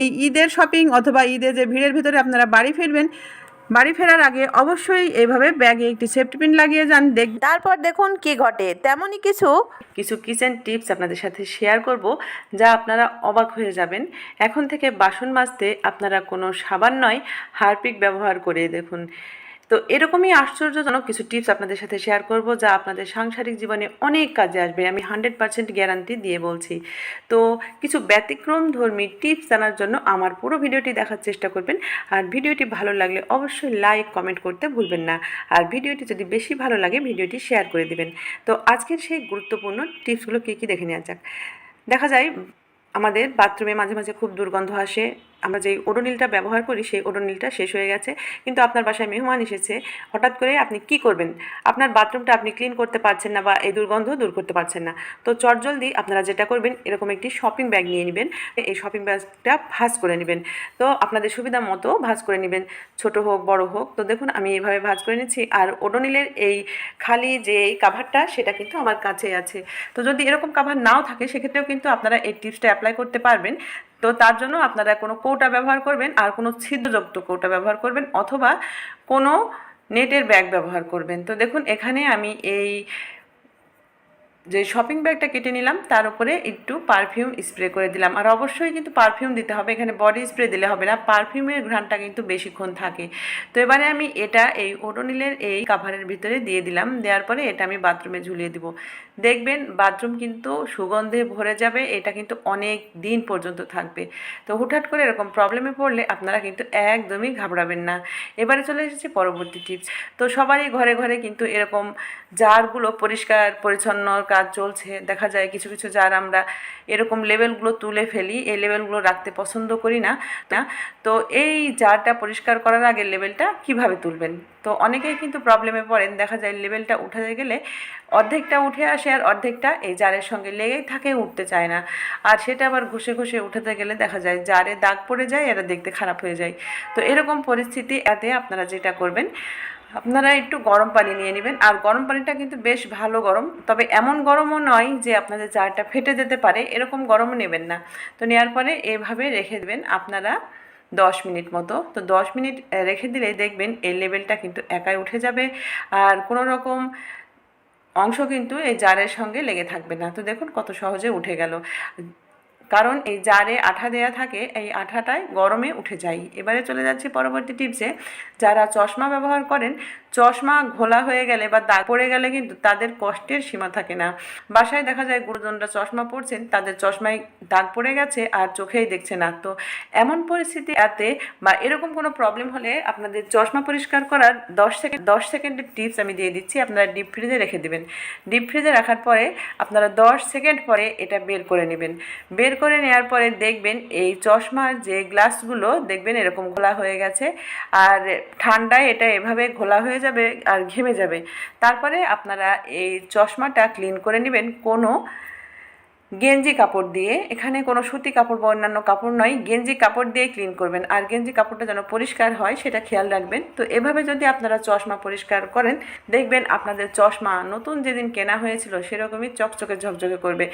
এই ঈদের শপিং অথবা ঈদে যে ভিড়ের ভিতরে আপনারা বাড়ি ফিরবেন বাড়ি ফেরার আগে অবশ্যই এইভাবে ব্যাগে একটি সেফটি পিন লাগিয়ে যান দেখ তারপর দেখুন কি ঘটে। তেমনই কিছু কিছু কিচেন টিপস আপনাদের সাথে শেয়ার করব যা আপনারা অবাক হয়ে যাবেন। এখন থেকে বাসন মাজতে আপনারা কোনো সাবান নয় হারপিক ব্যবহার করে দেখুন। তো এরকমই আশ্চর্যজনক কিছু টিপস আপনাদের সাথে শেয়ার করব যা আপনাদের সাংসারিক জীবনে অনেক কাজে আসবে। আমি হান্ড্রেড পার্সেন্ট গ্যারান্টি দিয়ে বলছি। তো কিছু ব্যতিক্রম ধর্মী টিপস জানার জন্য আমার পুরো ভিডিওটি দেখার চেষ্টা করবেন। আর ভিডিওটি ভালো লাগলে অবশ্যই লাইক কমেন্ট করতে ভুলবেন না। আর ভিডিওটি যদি বেশি ভালো লাগে, ভিডিওটি শেয়ার করে দিবেন। তো আজকের সেই গুরুত্বপূর্ণ টিপসগুলো কী কী দেখে নেওয়া যাক? দেখা যায়, আমাদের বাথরুমে মাঝে মাঝে খুব দুর্গন্ধ আসে। আমরা যেই ওডোনিলটা ব্যবহার করি, সেই ওডোনিলটা শেষ হয়ে গেছে। কিন্তু আপনার বাসায় মেহমান এসেছে, হঠাৎ করে আপনি কি করবেন? আপনার বাথরুমটা আপনি ক্লিন করতে পারছেন না বা এই দুর্গন্ধ দূর করতে পারছেন না। তো চটজলদি আপনারা যেটা করবেন, এরকম একটি শপিং ব্যাগ নিয়ে নেবেন। এই শপিং ব্যাগটা ভাঁজ করে নেবেন। তো আপনাদের সুবিধা মতো ভাঁজ করে নেবেন। ছোট হোক, বড় হোক। তো দেখুন, আমি এইভাবে ভাঁজ করে নিচ্ছি। আর ওডোনিলের এই খালি যে এই কাভারটা সেটা কিন্তু আমার কাছেই আছে। তো যদি এরকম কাভার নাও থাকে, সেক্ষেত্রেও কিন্তু আপনারা এই টিপসটা অ্যাপ্লাই করতে পারবেন। তো তার জন্য আপনারা কোনো কৌটা ব্যবহার করবেন আর কোনো ছিদ্রযুক্ত কৌটা ব্যবহার করবেন অথবা কোনো নেটের ব্যাগ ব্যবহার করবেন। তো দেখুন, এখানে আমি এই যে শপিং ব্যাগটা কেটে নিলাম, তার উপরে একটু পারফিউম স্প্রে করে দিলাম। আর অবশ্যই কিন্তু পারফিউম দিতে হবে, এখানে বডি স্প্রে দিলে হবে না পারফিউমের ঘ্রাণটা কিন্তু বেশিক্ষণ থাকে। তো এবারে আমি এটা এই ওডোনিলের এই কাভারের ভিতরে দিয়ে দিলাম, দেওয়ার পরে এটা আমি বাথরুমে ঝুলিয়ে দিব। দেখবেন বাথরুম কিন্তু সুগন্ধে ভরে যাবে, এটা কিন্তু অনেক দিন পর্যন্ত থাকবে। তো হুটহাট করে এরকম প্রবলেমে পড়লে আপনারা কিন্তু একদমই ঘাবড়াবেন না। এবারে চলে এসেছে পরবর্তী টিপস তো সবারই ঘরে ঘরে কিন্তু এরকম জারগুলো পরিষ্কার, পরিচ্ছন্ন কাজ চলছে। দেখা যায় কিছু কিছু জার আমরা এরকম লেভেলগুলো তুলে ফেলি, এই লেভেলগুলো রাখতে পছন্দ করি না। না তো এই জারটা পরিষ্কার করার আগে লেভেলটা কীভাবে তুলবেন? তো অনেকেই কিন্তু প্রবলেমে পড়েন। দেখা যায় লেভেলটা উঠে গেলে অর্ধেকটা উঠে আসে আর অর্ধেকটা এই জারের সঙ্গে লেগেই থাকে, উঠতে চায় না। আর সেটা আবার ঘষে ঘষে উঠাতে গেলে দেখা যায় জারে দাগ পড়ে যায়, এরা দেখতে খারাপ হয়ে যায়। তো এরকম পরিস্থিতি এতে আপনারা যেটা করবেন, আপনারা একটু গরম পানি নিয়ে নেবেন। আর গরম পানিটা কিন্তু বেশ ভালো গরম, তবে এমন গরমও নয় যে আপনাদের জারটা ফেটে যেতে পারে, এরকম গরমও নেবেন না। তো নেওয়ার পরে এভাবে রেখে দেবেন। আপনারা দশ মিনিট মতো। তো দশ মিনিট রেখে দিলে দেখবেন এই লেভেলটা কিন্তু একাই উঠে যাবে। আর কোনো রকম অংশ কিন্তু এই জারের সঙ্গে লেগে থাকবে না। তো দেখুন কত সহজে উঠে গেল। কারণ এই জারে আঠা দেয়া থাকে, এই আঠাটাই গরমে উঠে যায়। এবারে চলে যাচ্ছি পরবর্তী টিপসে। যারা চশমা ব্যবহার করেন চশমা ঘোলা হয়ে গেলে বা দাগ পড়ে গেলে কিন্তু তাদের কষ্টের সীমা থাকে না। বাসায় দেখা যায় গুরুজনরা চশমা পরছেন, তাদের চশমায় দাগ পড়ে গেছে আর চোখেই দেখছে না। তো এমন পরিস্থিতি এতে বা এরকম কোনো প্রবলেম হলে আপনাদের চশমা পরিষ্কার করার দশ সেকেন্ড দশ সেকেন্ডের টিপস আমি দিয়ে দিচ্ছি। আপনারা ডিপ ফ্রিজে রেখে দেবেন। ডিপ ফ্রিজে রাখার পরে আপনারা দশ সেকেন্ড পরে এটা বের করে নেবেন। বের করে নেওয়ার পরে দেখবেন এই চশমার যে গ্লাসগুলো দেখবেন এরকম ঘোলা হয়ে গেছে। আর ঠান্ডায় এটা এভাবে ঘোলা হয়ে যাবে আর ঘেমে যাবে। তারপরে আপনারা এই চশমাটা ক্লিন করে নেবেন। কোনো গেঞ্জি কাপড় দিয়ে। এখানে কোনো সুতি কাপড় বা অন্যান্য কাপড় নয়। গেঞ্জি কাপড় দিয়ে ক্লিন করবেন। আর গেঞ্জি কাপড়টা যেন পরিষ্কার হয়, সেটা খেয়াল রাখবেন। তো এভাবে যদি আপনারা চশমা পরিষ্কার করেন, দেখবেন আপনাদের চশমা নতুন যেদিন কেনা হয়েছিল, সেরকমই চকচকে ঝকঝকে করবে।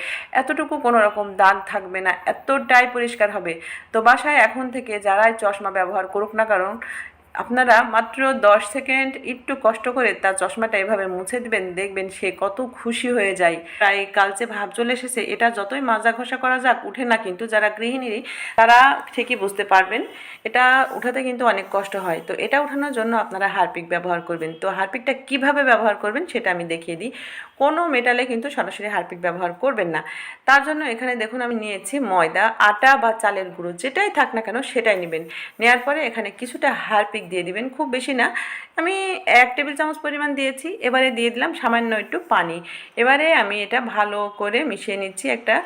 এতটুকু কোনো রকম দাগ থাকবে না। এতটাই পরিষ্কার হবে। তো বাসায় এখন থেকে যারাই চশমা ব্যবহার করুক না কারণ আপনারা মাত্র দশ সেকেন্ড একটু কষ্ট করে তার চশমাটা এভাবে মুছে দিবেন, দেখবেন সে কত খুশি হয়ে যায়। তাই কালচে ভাব চলে এসেছে, এটা যতই মাজা ঘষা করা যাক, উঠে না কিন্তু যারা গৃহিণী, তারা ঠিকই বুঝতে পারবেন, এটা উঠাতে কিন্তু অনেক কষ্ট হয়। তো এটা উঠানোর জন্য আপনারা হারপিক ব্যবহার করবেন। তো হারপিকটা কীভাবে ব্যবহার করবেন, সেটা আমি দেখিয়ে দিই। কোনো মেটালে কিন্তু সরাসরি হারপিক ব্যবহার করবেন না। তার জন্য এখানে দেখুন, আমি নিয়েছি ময়দা, আটা বা চালের গুঁড়ো, যেটাই থাক না কেন সেটাই নেবেন। নেওয়ার পরে এখানে কিছুটা হারপিক দিয়ে দিবেন, খুব বেশি না। আমি এক টেবিল চামচ পরিমাণ দিয়েছি, এবারে দিয়ে দিলাম সামান্য একটু পানি। এবারে আমি এটা ভালো করে মিশিয়ে নিচ্ছি, একটা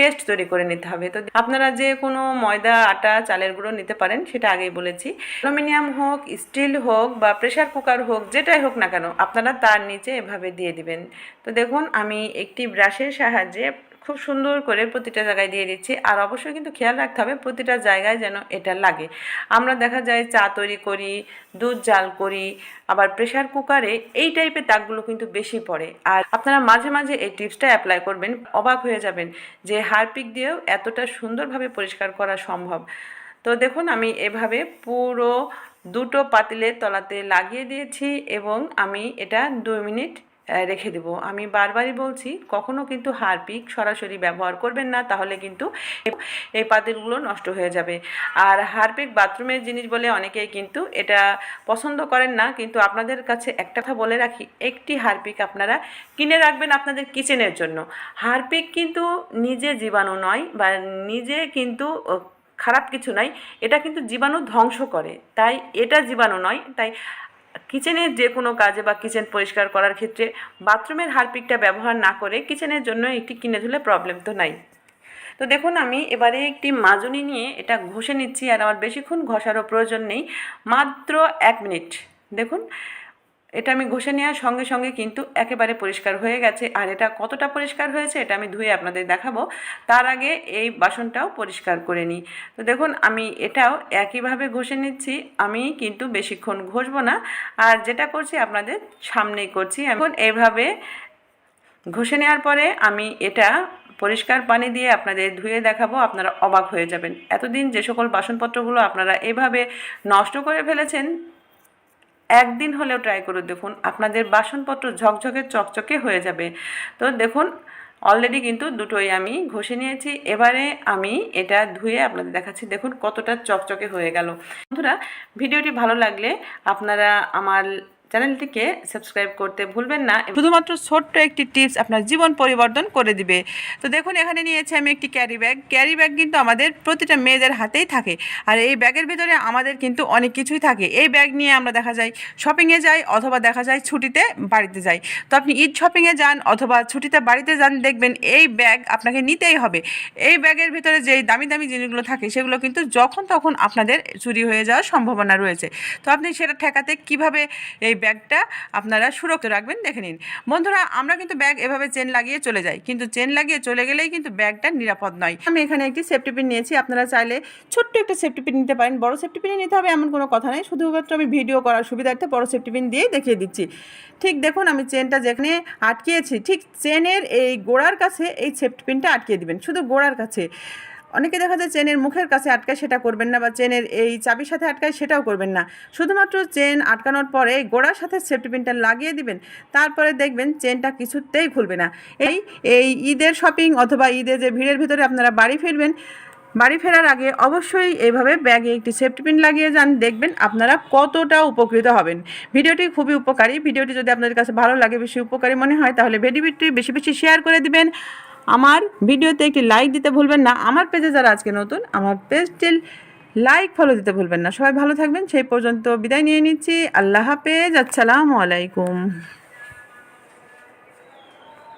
পেস্ট তৈরি করে নিতে হবে। তো আপনারা যে কোনো ময়দা, আটা, চালের গুঁড়ো নিতে পারেন, সেটা আগেই বলেছি। অ্যালুমিনিয়াম হোক, স্টিল হোক বা প্রেশার কুকার হোক, যেটাই হোক না কেন, আপনারা তার নিচে এভাবে দিয়ে দিবেন। তো দেখুন, আমি একটি ব্রাশের সাহায্যে খুব সুন্দর করে প্রতিটা জায়গায় দিয়ে দিচ্ছি। আর অবশ্যই কিন্তু খেয়াল রাখতে হবে প্রতিটা জায়গায় যেন এটা লাগে। আমরা দেখা যায় চা তৈরি করি, দুধ জাল করি, আবার প্রেশার কুকারে এই টাইপের দাগগুলো কিন্তু বেশি পড়ে। আর আপনারা মাঝে মাঝে এই টিপসটা অ্যাপ্লাই করবেন, অবাক হয়ে যাবেন যে হারপিক দিয়েও এতটা সুন্দরভাবে পরিষ্কার করা সম্ভব। তো দেখুন, আমি এভাবে পুরো দুটো পাতিলের তলাতে লাগিয়ে দিয়েছি এবং আমি এটা দুই মিনিট রেখে দেবো। আমি বারবারই বলছি, কখনো কিন্তু হারপিক সরাসরি ব্যবহার করবেন না, তাহলে কিন্তু এই পাতিলগুলো নষ্ট হয়ে যাবে। আর হারপিক বাথরুমের জিনিস বলে অনেকেই কিন্তু এটা পছন্দ করেন না, কিন্তু আপনাদের কাছে একটা কথা বলে রাখি, একটি হারপিক আপনারা কিনে রাখবেন আপনাদের কিচেনের জন্য। হারপিক কিন্তু নিজে জীবাণু নয় বা নিজে কিন্তু খারাপ কিছু নয় এটা কিন্তু জীবাণু ধ্বংস করে। তাই এটা জীবাণু নয়, তাই কিচেনের যে কোনো কাজে বা কিচেন পরিষ্কার করার ক্ষেত্রে বাথরুমের হারপিকটা ব্যবহার না করে কিচেনের জন্য একটি কিনে ধুলে প্রবলেম তো নাই। তো দেখুন, আমি এবারে একটি মাজুনি নিয়ে এটা ঘষে নিচ্ছি আর আমার বেশিক্ষণ ঘষারও প্রয়োজন নেই, মাত্র এক মিনিট। দেখুন এটা আমি ঘষে নেওয়ার সঙ্গে সঙ্গে কিন্তু একেবারে পরিষ্কার হয়ে গেছে। আর এটা কতটা পরিষ্কার হয়েছে এটা আমি ধুয়ে আপনাদের দেখাবো। তার আগে এই বাসনটাও পরিষ্কার করে নিই। তো দেখুন, আমি এটাও একইভাবে ঘষে নিচ্ছি। আমি কিন্তু বেশিক্ষণ ঘষবো না। আর যেটা করছি, আপনাদের সামনেই করছি। এখন এইভাবে ঘষে নেওয়ার পরে আমি এটা পরিষ্কার পানি দিয়ে আপনাদের ধুয়ে দেখাবো। আপনারা অবাক হয়ে যাবেন। এতদিন যে সকল বাসনপত্রগুলো আপনারা এভাবে নষ্ট করে ফেলেছেন একদিন হলেও ট্রাই করে দেখুন আপনাদের বাসনপত্র ঝকঝকে, চকচকে হয়ে যাবে। তো দেখুন অলরেডি কিন্তু দুটোই আমি ঘষে নিয়েছি। এবারে আমি এটা ধুয়ে আপনাদের দেখাচ্ছি, দেখুন কতটা চকচকে হয়ে গেল। বন্ধুরা, ভিডিওটি ভালো লাগলে আপনারা আমার চ্যানেলটিকে সাবস্ক্রাইব করতে ভুলবেন না শুধুমাত্র ছোট্ট একটি টিপস আপনার জীবন পরিবর্তন করে দিবে। তো দেখুন, এখানে নিয়েছি আমি একটি ক্যারি ব্যাগ। ক্যারি ব্যাগ কিন্তু আমাদের প্রতিটা মেয়েদের হাতেই থাকে। আর এই ব্যাগের ভিতরে আমাদের কিন্তু অনেক কিছুই থাকে। এই ব্যাগ নিয়ে আমরা দেখা যায় শপিংয়ে যাই অথবা দেখা যায় ছুটিতে বাড়িতে যাই। তো আপনি ঈদ শপিংয়ে যান অথবা ছুটিতে বাড়িতে যান, দেখবেন এই ব্যাগ আপনাকে নিতেই হবে। এই ব্যাগের ভিতরে যেই দামি দামি জিনিসগুলো থাকে, সেগুলো কিন্তু যখন তখন আপনাদের চুরি হয়ে যাওয়ার সম্ভাবনা রয়েছে। তো আপনি সেটা ঠেকাতে কীভাবে এই ব্যাগটা আপনারা সুরক্ষিত রাখবেন, দেখে নিন। বন্ধুরা, আমরা কিন্তু ব্যাগ এভাবে চেন লাগিয়ে চলে যাই, কিন্তু চেন লাগিয়ে চলে গেলেই কিন্তু ব্যাগটা নিরাপদ নয়। আমি এখানে একটি সেফটি পিন নিয়েছি, আপনারা চাইলে ছোট্ট একটা সেফটি পিন নিতে পারেন। বড় সেফটি পিন নিতে হবে, এমন কোনো কথা নেই। শুধুমাত্র আমি ভিডিও করার সুবিধার্থে বড় সেফটি পিন দিয়েই দেখিয়ে দিচ্ছি। ঠিক দেখুন, আমি চেনটা যেখানে আটকিয়েছি, ঠিক চেনের এই গোড়ার কাছে এই সেফটি পিনটা আটকিয়ে দিবেন, শুধু গোড়ার কাছে। অনেকে দেখা যায় চেনের মুখের কাছে আটকায় সেটা করবেন না বা চেনের এই চাবির সাথে আটকায় সেটাও করবেন না। শুধুমাত্র চেন আটকানোর পরে গোড়ার সাথে সেফটি পিনটা লাগিয়ে দিবেন, তারপরে দেখবেন চেনটা কিছুতেই খুলবে না। এই এই ঈদের শপিং অথবা ঈদের যে ভিড়ের ভিতরে আপনারা বাড়ি ফিরবেন, বাড়ি ফেরার আগে অবশ্যই এইভাবে ব্যাগে একটি সেফটি পিন লাগিয়ে যান, দেখবেন আপনারা কতটা উপকৃত হবেন। ভিডিওটি খুবই উপকারী। ভিডিওটি যদি আপনাদের কাছে ভালো লাগে, বেশি উপকারী মনে হয়, তাহলে ভিডিওটি বেশি বেশি শেয়ার করে দিবেন। আমার ভিডিওতে একটি লাইক দিতে ভুলবেন না। আমার পেজে যারা আজকে নতুন, আমার পেজটি লাইক ফলো দিতে ভুলবেন না। সবাই ভালো থাকবেন। সেই পর্যন্ত বিদায় নিয়ে নিচ্ছি। আল্লাহ হাফেজ। আসসালামু আলাইকুম।